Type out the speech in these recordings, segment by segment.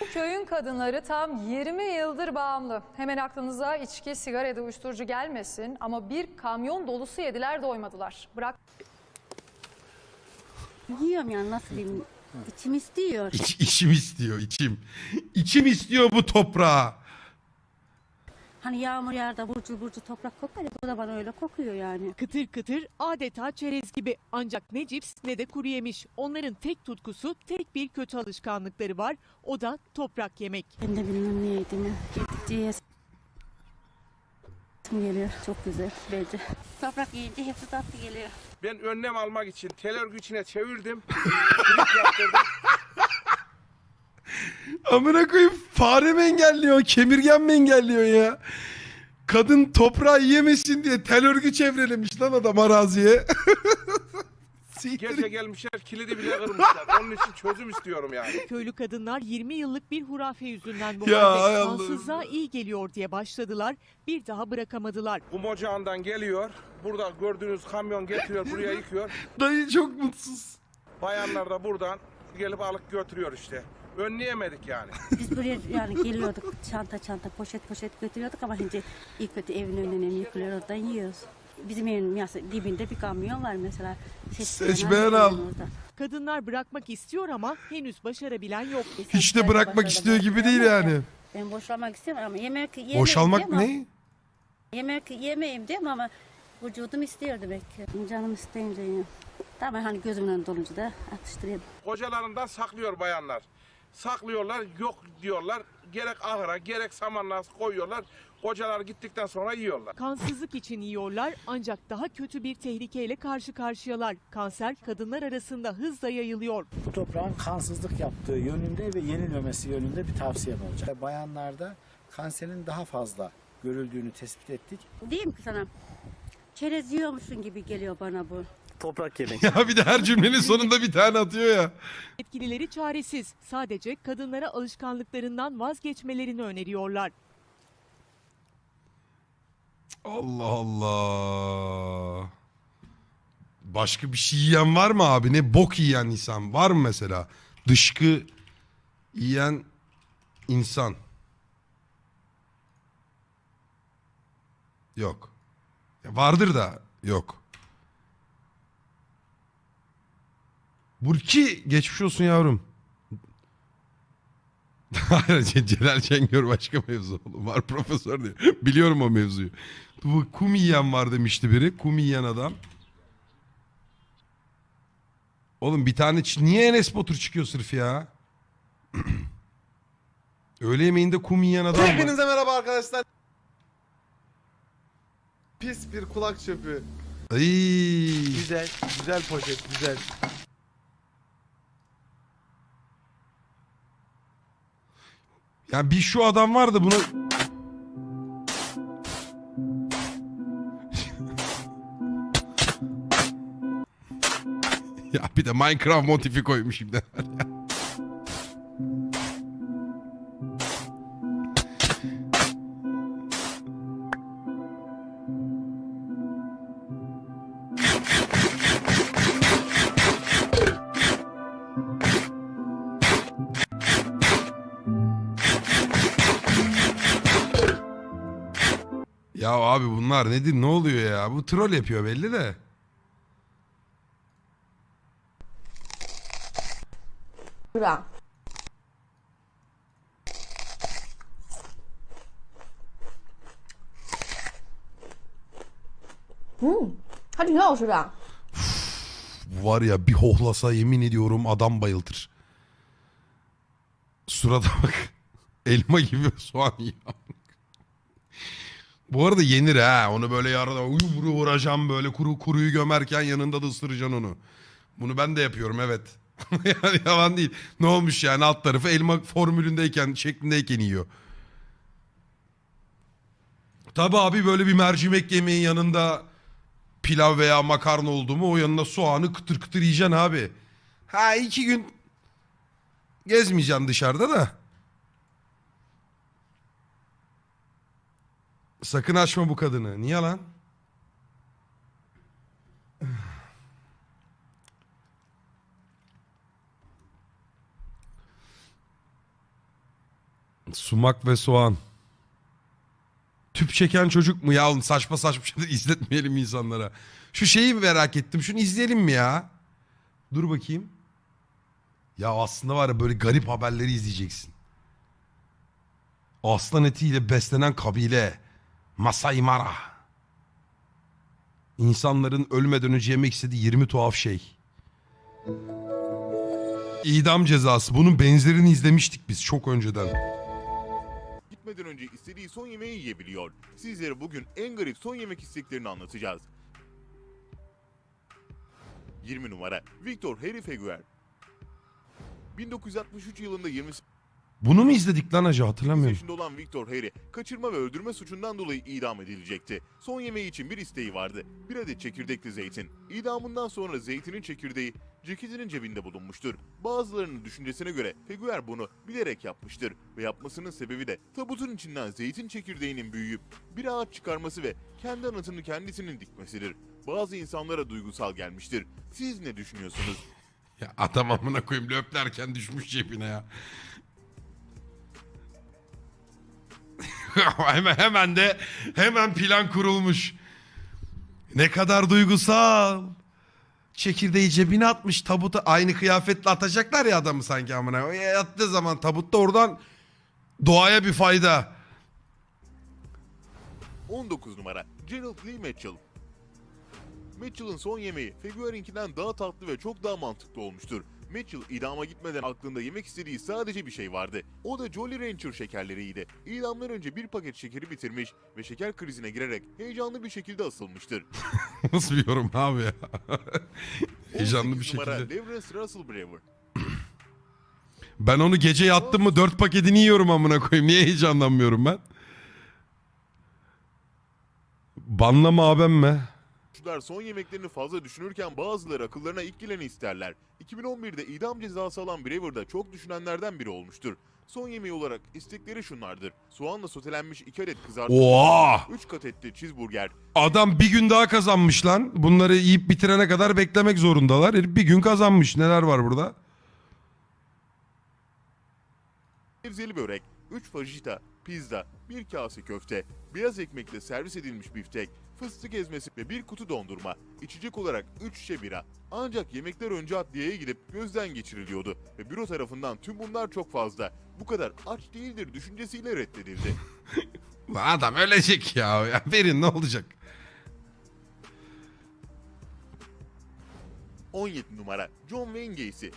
Bu köyün kadınları tam 20 yıldır bağımlı. Hemen aklınıza içki, sigara ya da uyuşturucu gelmesin ama bir kamyon dolusu yediler doymadılar. Bırak Yiyorum yani nasıl diyeyim. İçim istiyor. İç, içim istiyor içim. İçim istiyor bu toprağı. Hani yağmur yağar da burcu burcu toprak kokar ya bu da bana öyle kokuyor yani. Kıtır kıtır adeta çerez gibi ancak ne cips ne de kuru yemiş. Onların tek tutkusu tek bir kötü alışkanlıkları var o da toprak yemek. Ben de bilmem ne yediğimi. Yesim geliyor. Çok güzel bence. Toprak yiyince hepsi tatlı geliyor. Ben önlem almak için tel örgü içine çevirdim. Yaptırdım. Amına koyayım fare mi engelliyor, kemirgen mi engelliyor ya? Kadın toprağı yemesin diye tel örgü çevrelemiş lan adam araziye. Siktir. Gece gelmişler kilidi bile kırmışlar. Onun için çözüm istiyorum yani. Köylü kadınlar 20 yıllık bir hurafe yüzünden bu Ya, halde hay Allah'ım. kansızlığa iyi geliyor diye başladılar. Bir daha bırakamadılar. Kum ocağından geliyor. Burada gördüğünüz kamyon getiriyor buraya yıkıyor. Dayı çok mutsuz. Bayanlar da buradan gelip alıp götürüyor işte. Önleyemedik yani. Biz buraya yani geliyorduk çanta çanta poşet poşet götürüyorduk ama şimdi ilk kötü evin önünden yıkılıyor oradan yiyoruz. Bizim evin yasa- dibinde bir kamyon var mesela. Seçmeyen al. Kadınlar bırakmak istiyor ama henüz başarabilen yok. Hiç de bırakmak istiyor gibi değil yani. Ben boşalmak istiyorum ama yemek yemeyeyim Boşalmak diyorum ama- ne? Yemek yemeyeyim diyorum ama vücudum istiyor demek ki. Canım isteyince. Tamam hani gözümün önünde olunca da atıştırayım. Kocalarından saklıyor bayanlar. Saklıyorlar yok diyorlar. Gerek ahıra gerek samanlığa koyuyorlar. Kocalar gittikten sonra yiyorlar. Kansızlık için yiyorlar ancak daha kötü bir tehlikeyle karşı karşıyalar. Kanser kadınlar arasında hızla yayılıyor. bu toprağın kansızlık yaptığı yönünde ve yenilmemesi yönünde bir tavsiyem olacak. Bayanlarda kanserin daha fazla görüldüğünü tespit ettik. Diyeyim ki sana çerez yiyormuşsun gibi geliyor bana bu. Toprak yemek. Ya bir de her cümlenin sonunda bir tane atıyor ya. Yetkilileri çaresiz. Sadece kadınlara alışkanlıklarından vazgeçmelerini öneriyorlar. Allah Allah. Başka bir şey yiyen var mı abi? Ne bok yiyen insan var mı mesela? Dışkı yiyen insan. Yok. Ya vardır da yok. Burki geçmiş olsun yavrum. Celal Şengör başka mevzu oğlum. Var profesör diyor. Biliyorum o mevzuyu. Bu kum yiyen var demişti biri. Kum yiyen adam. Oğlum bir tane niye Enes Batur çıkıyor sırf ya? Öğle yemeğinde kum yiyen adam var. Hepinize merhaba arkadaşlar. Pis bir kulak çöpü. Ay. Güzel, güzel poşet, güzel. Ya bir şu adam var da buna... ya bir de Minecraft motifi koymuş şimdi. Ya abi bunlar nedir ne oluyor ya? Bu troll yapıyor belli de. Bura. Hmm, hadi ne olsun ya? Var ya bir hohlasa yemin ediyorum adam bayıltır. Surata bak. Elma gibi soğan ya. Bu arada yenir ha. Onu böyle yarıda vuru vuracağım böyle kuru kuruyu gömerken yanında da ısıracaksın onu. Bunu ben de yapıyorum evet. yani yalan değil. Ne olmuş yani alt tarafı elma formülündeyken şeklindeyken yiyor. Tabi abi böyle bir mercimek yemeğin yanında pilav veya makarna oldu mu o yanına soğanı kıtır kıtır yiyeceksin abi. Ha iki gün gezmeyeceksin dışarıda da. Sakın açma bu kadını. Niye lan? Sumak ve soğan. Tüp çeken çocuk mu ya? Saçma saçma şeyler izletmeyelim insanlara. Şu şeyi merak ettim. Şunu izleyelim mi ya? Dur bakayım. Ya aslında var ya böyle garip haberleri izleyeceksin. Aslan etiyle beslenen kabile. Masai Mara. İnsanların ölmeden önce yemek istediği 20 tuhaf şey. İdam cezası. Bunun benzerini izlemiştik biz çok önceden. Gitmeden önce istediği son yemeği yiyebiliyor. Sizlere bugün en garip son yemek isteklerini anlatacağız. 20 numara Victor Harry Feguer 1963 yılında 28 Bunu mu izledik lan acı hatırlamıyorum. yaşında olan Victor Harry kaçırma ve öldürme suçundan dolayı idam edilecekti. Son yemeği için bir isteği vardı. Bir adet çekirdekli zeytin. İdamından sonra zeytinin çekirdeği ceketinin cebinde bulunmuştur. Bazılarının düşüncesine göre Feguer bunu bilerek yapmıştır ve yapmasının sebebi de tabutun içinden zeytin çekirdeğinin büyüyüp bir ağaç çıkarması ve kendi anıtını kendisinin dikmesidir. Bazı insanlara duygusal gelmiştir. Siz ne düşünüyorsunuz? Ya adam amına koyayım löplerken düşmüş cebine ya. hemen, hemen de hemen plan kurulmuş. Ne kadar duygusal. Çekirdeği cebine atmış tabuta aynı kıyafetle atacaklar ya adamı sanki amına. Yattığı zaman tabutta oradan doğaya bir fayda. 19 numara Gerald Lee Mitchell Mitchell'ın son yemeği Figuere'inkinden daha tatlı ve çok daha mantıklı olmuştur. Mitchell idama gitmeden aklında yemek istediği sadece bir şey vardı. O da Jolly Rancher şekerleriydi. İdamdan önce bir paket şekeri bitirmiş ve şeker krizine girerek heyecanlı bir şekilde asılmıştır. Nasıl bir yorum abi ya? Heyecanlı 18 bir şekilde. Lawrence Russell Brewer Ben onu gece yattım mı dört paketini yiyorum amına koyayım. Niye heyecanlanmıyorum ben? Banlama abim mi? Suçlular son yemeklerini fazla düşünürken bazıları akıllarına ilk geleni isterler. 2011'de idam cezası alan Brewer da çok düşünenlerden biri olmuştur. Son yemeği olarak istekleri şunlardır. Soğanla sotelenmiş 2 adet kızartılmış, Oha! 3 kat etli cheeseburger, Adam bir gün daha kazanmış lan. Bunları yiyip bitirene kadar beklemek zorundalar. Herif bir gün kazanmış. Neler var burada? sebzeli börek, 3 fajita, pizza, 1 kase köfte, beyaz ekmekle servis edilmiş biftek, fıstık ezmesi ve bir kutu dondurma. İçecek olarak 3 şişe bira. Ancak yemekler önce adliyeye gidip gözden geçiriliyordu ve büro tarafından tüm bunlar çok fazla. Bu kadar aç değildir düşüncesiyle reddedildi. Lan adam ölecek ya. ya. Verin ne olacak? 17 numara John Wayne Gacy.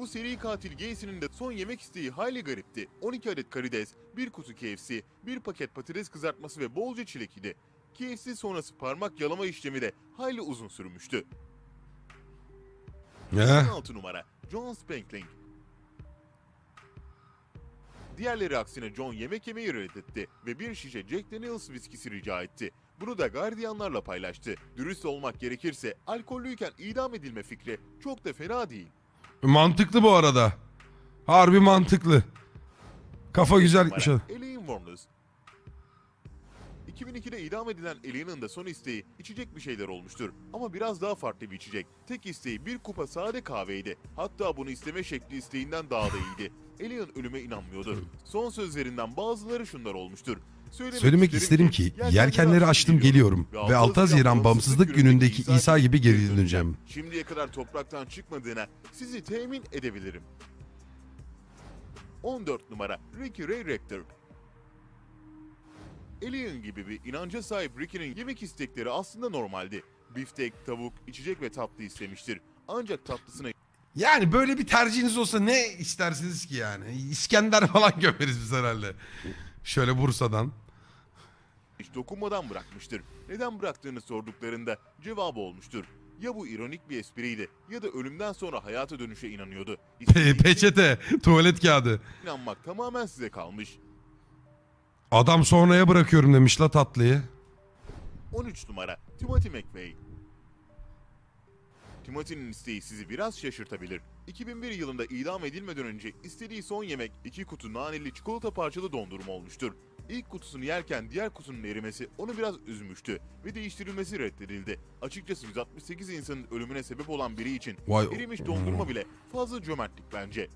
Bu seri katil Gacy'nin de son yemek isteği hayli garipti. 12 adet karides, bir kutu KFC, bir paket patates kızartması ve bolca çilek idi. KFC sonrası parmak yalama işlemi de hayli uzun sürmüştü. He? 16 numara John Spankling. Diğerleri aksine John yemek yemeyi reddetti ve bir şişe Jack Daniels viskisi rica etti. Bunu da gardiyanlarla paylaştı. Dürüst olmak gerekirse alkollüyken idam edilme fikri çok da fena değil. Mantıklı bu arada. Harbi mantıklı. Kafa güzel gitmiş adam. Alien Warners. 2002'de idam edilen Alien'ın da son isteği içecek bir şeyler olmuştur. Ama biraz daha farklı bir içecek. Tek isteği bir kupa sade kahveydi. Hatta bunu isteme şekli isteğinden daha da iyiydi. Alien ölüme inanmıyordu. Son sözlerinden bazıları şunlar olmuştur. Söylemek isterim ki yelkenleri açtım geliyorum ve 6 Haziran bağımsızlık günündeki İsa gibi geri döneceğim. Şimdiye kadar topraktan çıkmadığına sizi temin edebilirim. 14 numara Ricky Ray Rector Alien gibi bir inanca sahip Ricky'nin yemek istekleri aslında normaldi. Biftek, tavuk, içecek ve tatlı istemiştir. Ancak tatlısına Yani böyle bir tercihiniz olsa ne istersiniz ki yani? İskender falan gömeriz biz herhalde. Şöyle Bursa'dan. hiç dokunmadan bırakmıştır. Neden bıraktığını sorduklarında cevabı olmuştur. Ya bu ironik bir espriydi ya da ölümden sonra hayata dönüşe inanıyordu. Pe- peçete, tuvalet kağıdı. inanmak tamamen size kalmış. Adam sonraya bırakıyorum demiş la tatlıyı. 13 numara Timothy McVeigh. Timothy'nin isteği sizi biraz şaşırtabilir. 2001 yılında idam edilmeden önce istediği son yemek iki kutu naneli çikolata parçalı dondurma olmuştur. İlk kutusunu yerken diğer kutunun erimesi onu biraz üzmüştü ve değiştirilmesi reddedildi. Açıkçası 168 insanın ölümüne sebep olan biri için Vay- erimiş dondurma bile fazla cömertlik bence.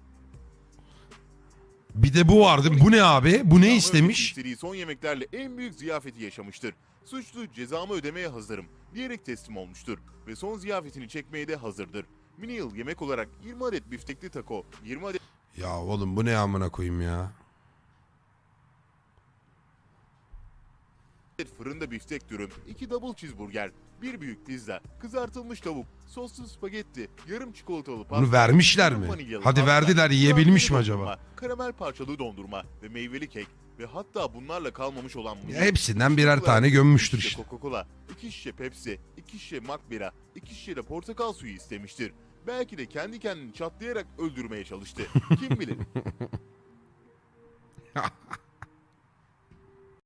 Bir de bu vardı. Bu ne abi? Bu ne istemiş? istediği son yemeklerle en büyük ziyafeti yaşamıştır. Suçlu cezamı ödemeye hazırım diyerek teslim olmuştur ve son ziyafetini çekmeye de hazırdır. Mini yıl yemek olarak 20 adet biftekli taco, 20 adet Ya oğlum bu ne amına koyayım ya? fırında biftek dürüm, 2 double cheeseburger, bir büyük pizza, kızartılmış tavuk, soslu spagetti, yarım çikolatalı pasta, Bunu vermişler mi? Hadi pasta, verdiler, yiyebilmiş mi acaba? Karamel parçalı dondurma ve meyveli kek ve hatta bunlarla kalmamış olan muz. Ya hepsinden birer tane gömmüştür işte. Coca-Cola, iki şişe Pepsi, iki şişe Makbira, iki şişe de portakal suyu istemiştir. Belki de kendi kendini çatlayarak öldürmeye çalıştı. Kim bilir?